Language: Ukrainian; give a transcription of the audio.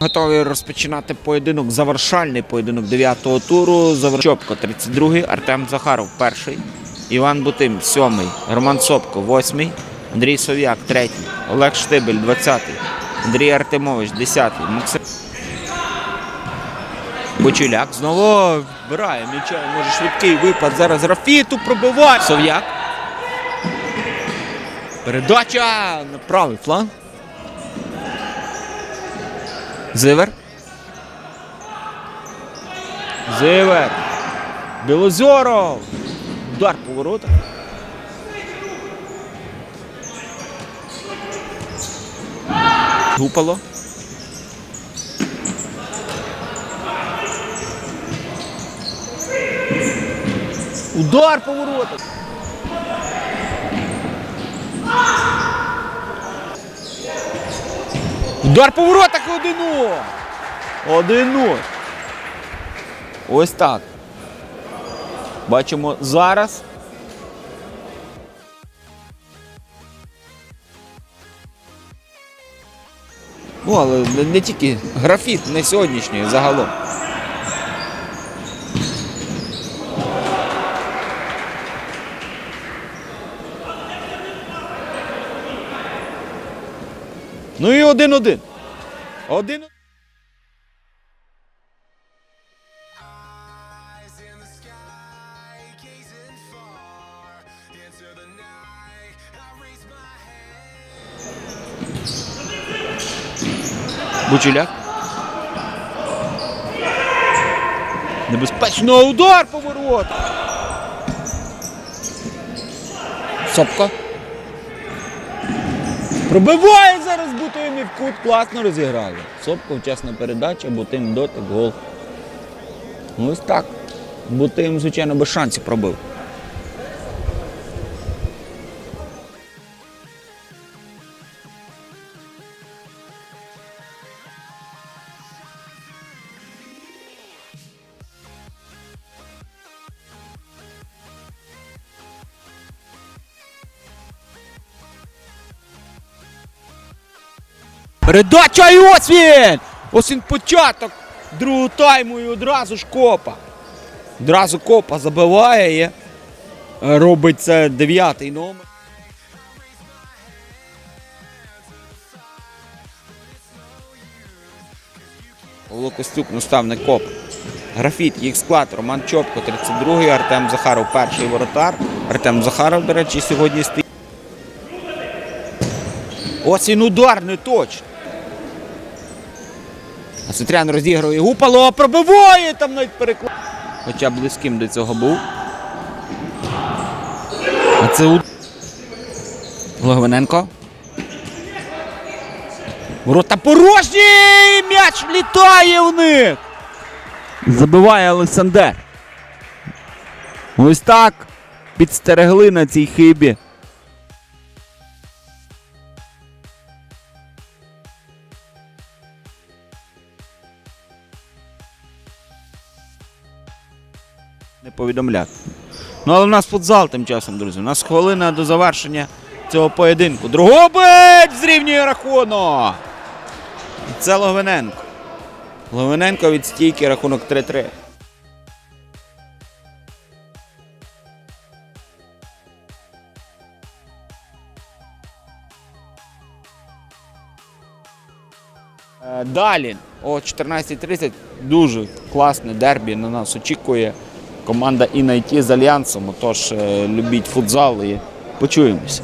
Готові розпочинати поєдинок, завершальний поєдинок 9-го туру. Заверчопко 32-й, Артем Захаров перший, Іван Бутим 7-й, Роман Сопко 8-й, Андрій Сов'як 3-й, Олег Штибель 20-й, Андрій Артемович 10-й, Максим Бочуляк знову вбирає м'яча, може швидкий випад. Зараз Рафіту пробиває. Сов'як. Передача на правий фланг. Зивер. Зивер. Білозоров. Удар по воротах. Гупало. Удар по воротах. Удар по воротах 1-0. 1-0. Ось так. Бачимо зараз. Ну, але не тільки графіт, не сьогоднішній, загалом. Ну і один-один. Один. Бучуляк. Небезпечно удар по воротах. Сопко. Пробиває зараз Бутим і в кут класно розіграли. Сопков, вчасна передача, Бутим дотик, гол. Ну, Ось так. Бутим, звичайно, без шансів пробив. Передача і ось він! Ось він початок другого тайму і одразу ж копа. Одразу копа забиває і робить це дев'ятий номер. Павло Костюк, наставник коп. Графіт, їх склад, Роман Чопко, 32-й, Артем Захаров, перший воротар. Артем Захаров, до речі, сьогодні стоїть. Ось він удар не точно. А Ситрян розігрує гупало, пробиває там навіть переклад. Хоча близьким до цього був. А це у... Логвиненко. Ворота порожні! М'яч літає в них. Забиває Олександр. Ось так. Підстерегли на цій хибі. Не повідомляти. Ну, але в нас футзал тим часом, друзі. У нас хвилина до завершення цього поєдинку. Другобич зрівнює рахунок. І Це Логвиненко. Логвиненко від стійки рахунок 3-3. Е, Далі о 14.30 дуже класне дербі на нас очікує команда Інайті з Альянсом. Отож, е, любіть футзал і почуємося.